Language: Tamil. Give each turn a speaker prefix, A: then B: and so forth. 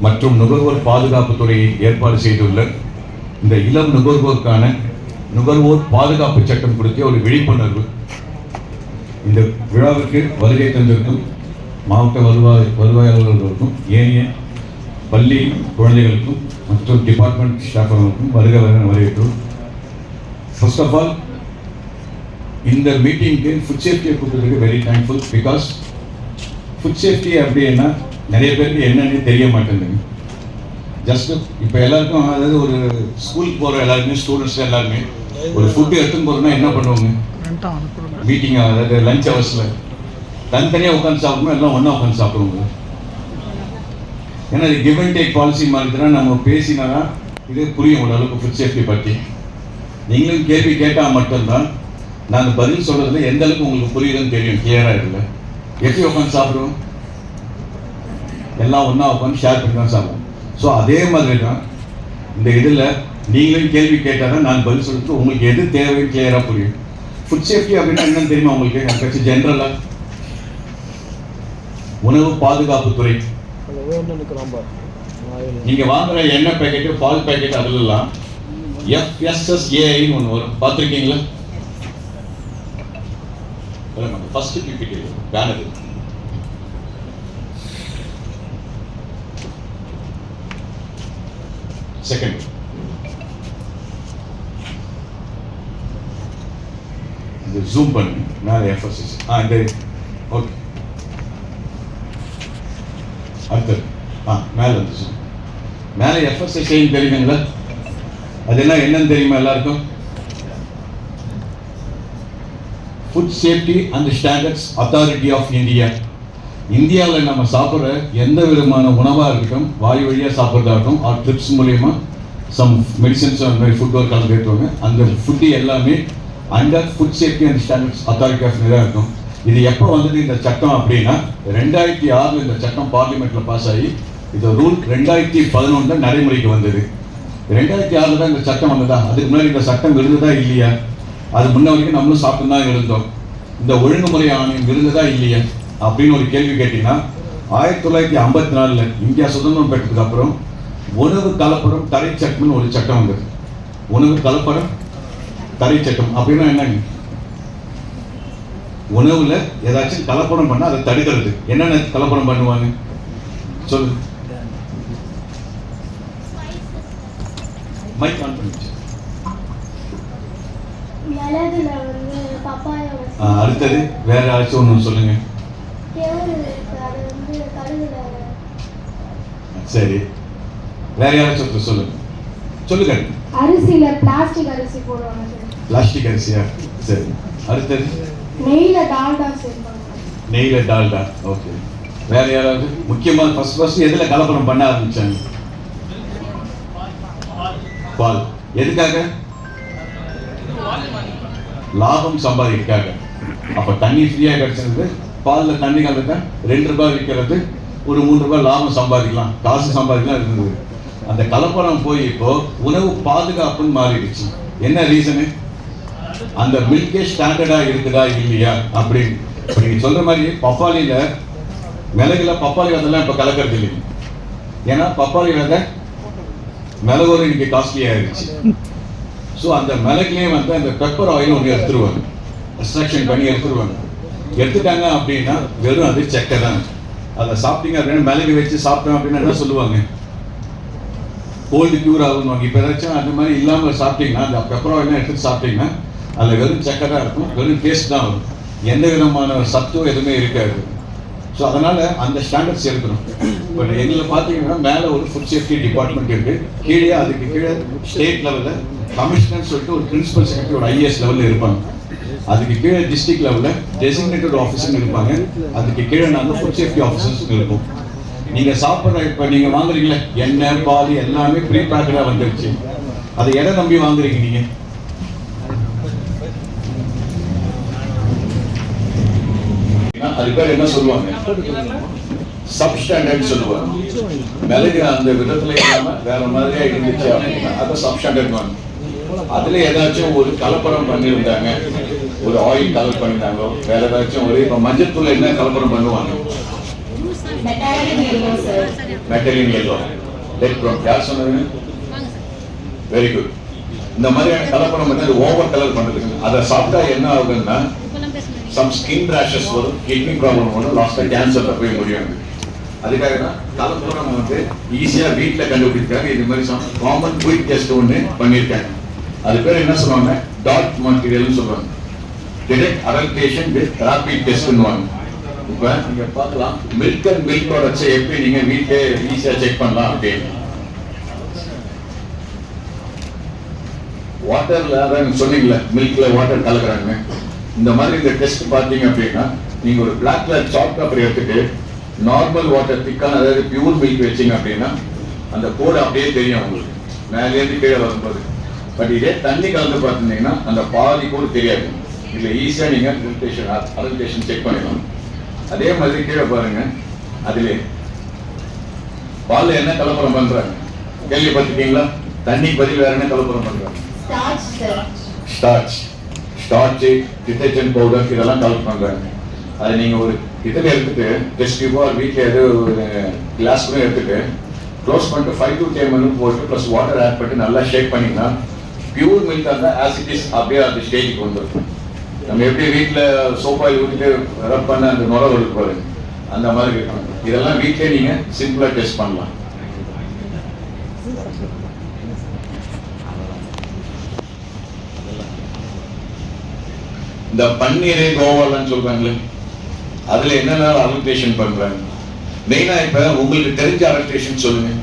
A: மற்றும் நுகர்வோர் பாதுகாப்பு துறையை ஏற்பாடு செய்துள்ள இந்த இளம் நுகர்வோருக்கான நுகர்வோர் பாதுகாப்பு சட்டம் குறித்த ஒரு விழிப்புணர்வு இந்த விழாவிற்கு வருகை தந்திருக்கும் மாவட்ட வருவாய் வருவாய் அலுவலர்களுக்கும் ஏனைய பள்ளி குழந்தைகளுக்கும் மற்றும் டிபார்ட்மெண்ட் ஸ்டாஃப்களுக்கும் வருக வர வரவேற்கிறோம். ஃபர்ஸ்ட் ஆஃப் ஆல் இந்த மீட்டிங்க்கு ஃபுட் சேஃப்டியை கூப்பிட்டதுக்கு very thankful because food safety அப்படின்னா நிறைய பேருக்கு என்னன்னு தெரிய மாட்டேங்குது ஜஸ்ட் இப்போ எல்லாருக்கும் அதாவது ஒரு ஸ்கூலுக்கு போகிற எல்லாருமே ஸ்டூடெண்ட்ஸ் எல்லாருமே ஒரு ஃபுட்டு எடுத்துன்னு போகிறோம்னா என்ன பண்ணுவாங்க? மீட்டிங் அதாவது லஞ்ச் ஹவர்ஸில் தனித்தனியாக உட்காந்து சாப்பிடணும்? எல்லாம் ஒன்றா உட்காந்து சாப்பிடுவோங்க ஏன்னா இது கிவ் அண்ட் டேக் பாலிசி மாதிரி தான் நம்ம பேசினா இது புரியும் ஓரளவுக்கு ஃபுட் சேஃப்டி பற்றி நீங்களும் கேள்வி கேட்டால் மட்டும்தான் நாங்கள் பதில் சொல்கிறதுல எந்த அளவுக்கு உங்களுக்கு புரியுதுன்னு தெரியும் கிளியராக இல்லை எப்படி உட்காந்து சாப்பிடுவோம்? எல்லாம் ஒன்றா உட்காந்து ஷேர் பண்ணி தான் சாப்பிடுவோம். ஸோ அதே மாதிரி தான் இந்த இதில் நீங்களும் கேள்வி கேட்டால் தான் நான் பதில் சொல்லிட்டு உங்களுக்கு எது தேவைன்னு கிளியராக புரியும். ஃபுட் சேஃப்டி அப்படின்னா என்னன்னு தெரியுமா உங்களுக்கு? எனக்கு ஜென்ரலாக உணவு பாதுகாப்பு துறை. நீங்க வாங்குற எண்ணெய் பேக்கெட்டு பால் பேக்கெட் அதுலலாம் எஃப்எஸ்எஸ்ஏஐன்னு ஒன்று வரும். பார்த்துருக்கீங்களா? First P P T banner second இந்த ஜூம் பண்ணு மேலே எஃப்எஸ்எஸ் ஆ இந்த ஓகே அடுத்தது ஆ மேலே வந்துச்சு மேலே எஃப்எஸ்எஸ்ஐன்னு தெரியுங்களா அது என்ன என்னன்னு தெரியுமா எல்லாருக்கும்? Food safety and standards authority of India இந்தியாவில் நம்ம சாப்பிட்ற எந்த விதமான உணவாக இருக்கட்டும் வாயு வழியாக சாப்பிட்றதாகட்டும் ஆர் ட்ரிப்ஸ் மூலயமா சம் மெடிசன்ஸ் அந்த மாதிரி ஃபுட் ஒர்க் கலந்துருவாங்க அந்த ஃபுட்டு எல்லாமே under food safety and standards authority of இருக்கும். இது எப்போ வந்தது இந்த சட்டம் அப்படின்னா ரெண்டாயிரத்தி ஆறில் இந்த சட்டம் பார்லிமெண்ட்டில் பாஸ் ஆகி இந்த ரூல் ரெண்டாயிரத்தி பதினொன்றில் நடைமுறைக்கு வந்தது. ரெண்டாயிரத்தி ஆறில் தான் இந்த சட்டம் வந்ததா? அதுக்கு முன்னாடி இந்த சட்டம் இருந்ததா இல்லையா? அது முன்ன வரைக்கும் நம்மளும் சாப்பிட்டு தான் இருந்தோம். இந்த ஒழுங்குமுறை ஆணையம் இருந்ததா இல்லையா? அப்படின்னு ஒரு கேள்வி கேட்டீங்கன்னா ஆயிரத்தி தொள்ளாயிரத்தி ஐம்பத்தி நாலில் இந்தியா சுதந்திரம் பெற்றதுக்கு அப்புறம் உணவு கலப்படம் தடை சட்டம்னு ஒரு சட்டம் வந்தது. உணவு கலப்படம் தடை சட்டம் அப்படின்னா என்னங்க? உணவுல ஏதாச்சும் கலப்படம் பண்ணா அதை தடுக்கிறது. என்னென்ன கலப்படம் பண்ணுவாங்க? சொல்லு. மைக் ஆன் பண்ணிச்சு அடுத்தது வேற ஏதாச்சும் ஒன்று சொல்லுங்க. சரி. வேற யாராச்சும் ஒருத்தர் சொல்லுங்க. சொல்லுங்க.
B: அரிசியில பிளாஸ்டிக் அரிசி போடுவாங்க சார்.
A: பிளாஸ்டிக் அரிசியா? சரி. அடுத்தது?
B: நெய்ல டால்டா சேர்ப்பாங்க.
A: நெய்ல டால்டா. ஓகே வேற யாராவது? முக்கியமா ஃபர்ஸ்ட் ஃபர்ஸ்ட் எதுல கலப்படம் பண்ண ஆரம்பிச்சாங்க? பால். எதுக்காக? லாபம் சம்பாதிக்காக அப்ப தண்ணி ஃப்ரீயா கிடைச்சிருது பாலில் தண்ணி கலந்தா ரெண்டு ரூபாய் விற்கிறது ஒரு மூணு ரூபாய் லாபம் சம்பாதிக்கலாம். காசு சம்பாதிக்கலாம் இருந்தது. அந்த கலப்படம் போய் இப்போ உணவு பாதுகாப்புன்னு மாறிடுச்சு. என்ன ரீசனு? அந்த மில்கே ஸ்டாண்டர்டாக இருக்குதா இல்லையா அப்படின்னு. இப்போ நீங்கள் சொல்ற மாதிரி பப்பாளியில் மிளகுல பப்பாளி விதெல்லாம் இப்போ கலக்கிறது இல்லை ஏன்னா பப்பாளி விதை மிளகோடு இன்னைக்கு காஸ்ட்லியாக இருந்துச்சு ஸோ அந்த மிளகுலேயே வந்து அந்த பெப்பர் ஆயில் ஒன்று எடுத்துருவாங்க. எக்ஸ்ட்ராக்ஷன் பண்ணி எடுத்துருவாங்க. எடுத்துட்டாங்க அப்படின்னா வெறும் அது செக்கை தான். அதை சாப்பிட்டீங்க அப்படின்னா மிளகு வச்சு சாப்பிட்டோம் அப்படின்னா என்ன சொல்லுவாங்க? கோல்டு க்யூர் ஆகுவாங்க இப்போ ஏதாச்சும் அந்த மாதிரி இல்லாமல் சாப்பிட்டீங்கன்னா அந்த பெப்பர் ஆயிலாம் எடுத்து சாப்பிட்டீங்கன்னா அதில் வெறும் செக்கை தான் இருக்கும் வெறும் டேஸ்ட் தான் வரும். எந்த விதமான சத்தும் எதுவுமே இருக்காது. ஸோ அதனால் அந்த ஸ்டாண்டர்ட்ஸ் இருக்கணும் இப்போ எங்களை பார்த்தீங்கன்னா மேலே ஒரு ஃபுட் சேஃப்டி டிபார்ட்மெண்ட் இருக்குது கீழே அதுக்கு கீழே ஸ்டேட் லெவலில் கமிஷனர் சொல்லிட்டு ஒரு பிரின்சிபல் செக்ரட்டரி ஒரு ஐஏஎஸ் லெவலில் இருப்பாங்க. அதுக்கு கீழே டிஸ்ட்ரிக்ட் லெவலில் டெசிக்னேட்டட் ஆஃபீஸர்னு இருப்பாங்க. அதுக்கு கீழே நாங்கள் ஃபுட் சேஃப்டி ஆஃபீஸர்ஸ் இருப்போம். நீங்க சாப்பிட்ற இப்போ நீங்க வாங்குறீங்களே எண்ணெய் பால் எல்லாமே ப்ரீ பேக்கடாக வந்துருச்சு. அதை எதை நம்பி வாங்குறீங்க நீங்க? அது பேர் என்ன சொல்லுவாங்க? சப்ஸ்டாண்டர்ட் சொல்லுவாங்க. மிளகு அந்த விதத்துல இல்லாம வேற மாதிரியா இருந்துச்சு அப்படின்னா அதை சப்ஸ்டாண்டர்ட் வாங்க. அதுல ஏதாச்சும் ஒரு கலப்படம் பண்ணியிருந்தாங்க ஒரு ஆயில் கலர் பண்ணிட்டாங்க. வேற ஏதாச்சும் ஒரு இப்ப மஞ்சள் தூள் என்ன கலப்படம் பண்ணுவாங்க? மெட்டலின் எல்லோ லெட் ப்ரௌன் யார் சொன்னது? வெரி குட் இந்த மாதிரியான கலப்படம் பண்ணி அது ஓவர் கலர் பண்ணுறதுக்கு அதை சாப்பிட்டா என்ன ஆகுதுன்னா சம் ஸ்கின் ரேஷஸ் வரும் கிட்னி ப்ராப்ளம் வரும் லாஸ்ட்டாக கேன்சரில் போய் முடியும். அதுக்காக தான் கலப்படம் வந்து ஈஸியாக வீட்டில் கண்டுபிடிக்காங்க இது மாதிரி காமன் குயிக் டெஸ்ட் ஒன்று பண்ணியிருக்காங்க. அது பேர் என்ன சொல்லுவாங்க? டாட் மெட்டீரியல்னு சொல்லுவாங்க. டிரெக்ட் அடல்டேஷன் வித் ராபிட் டெஸ்ட்னுவாங்க இப்போ நீங்கள் பார்க்கலாம். மில்க் அண்ட் மில்க் ப்ராடக்ட்ஸை எப்படி நீங்கள் வீட்டிலே ஈஸியாக செக் பண்ணலாம் அப்படின்னு. வாட்டரில் அதான் சொன்னீங்களே மில்க்ல வாட்டர் கலக்குறாங்க இந்த மாதிரி இந்த டெஸ்ட் பார்த்தீங்க அப்படின்னா நீங்கள் ஒரு பிளாக் கலர் சாக் பேப்பர் எடுத்துட்டு நார்மல் வாட்டர் திக்கான அதாவது பியூர் மில்க் வச்சீங்க அப்படின்னா அந்த கோடு அப்படியே தெரியும் உங்களுக்கு. மேலேருந்து கீழே வரும்போது. பட் இதே தண்ணி கலந்து பார்த்துருந்தீங்கன்னா அந்த பாதி கூட தெரியாது. இதுல ஈஸியா நீங்க அடல்டேஷன் அடல்டேஷன் செக் பண்ணிடலாம் அதே மாதிரி கீழே பாருங்க அதிலே. பால்ல என்ன கலப்படம் பண்றாங்க? கேள்விப்பட்டிருக்கீங்களா தண்ணிக்கு பதில் வேற என்ன கலப்படம் பண்றாங்க?
C: ஸ்டார்ச்
A: ஸ்டார்ச் டிட்டர்ஜென்ட் பவுடர் இதெல்லாம் கலெக்ட் பண்றாங்க. அதை நீங்க ஒரு இதில் எடுத்துட்டு டெஸ்ட் டியூபோ வீட்டில் ஏதோ ஒரு கிளாஸ் கூட எடுத்துட்டு க்ளோஸ் பண்ணிட்டு ஃபைவ் டு டென் மினிட் போட்டு ப்ளஸ் வாட்டர் ஆட் பண்ணி நல்லா ஷேக் பண்ணிங்கன்னா பியூர் மில்க் அந்த ஆசிட்டிஸ் அப்படியே அந்த ஸ்டேஜுக்கு வந்துடும் நம்ம எப்படி வீட்டில் சோப்பாயில் ஊற்றிட்டு ரப் பண்ண அந்த நுழை வருது பாருங்க அந்த மாதிரி இருக்கணும். இதெல்லாம் வீட்டிலே நீங்கள் சிம்பிளாக டெஸ்ட் பண்ணலாம். இந்த பன்னீர் கோவாலாம் சொல்கிறாங்களே அதில் என்னென்ன அலோகேஷன் பண்ணுறாங்க மெயினாக இப்போ உங்களுக்கு தெரிஞ்ச அலோகேஷன் சொல்லுங்கள்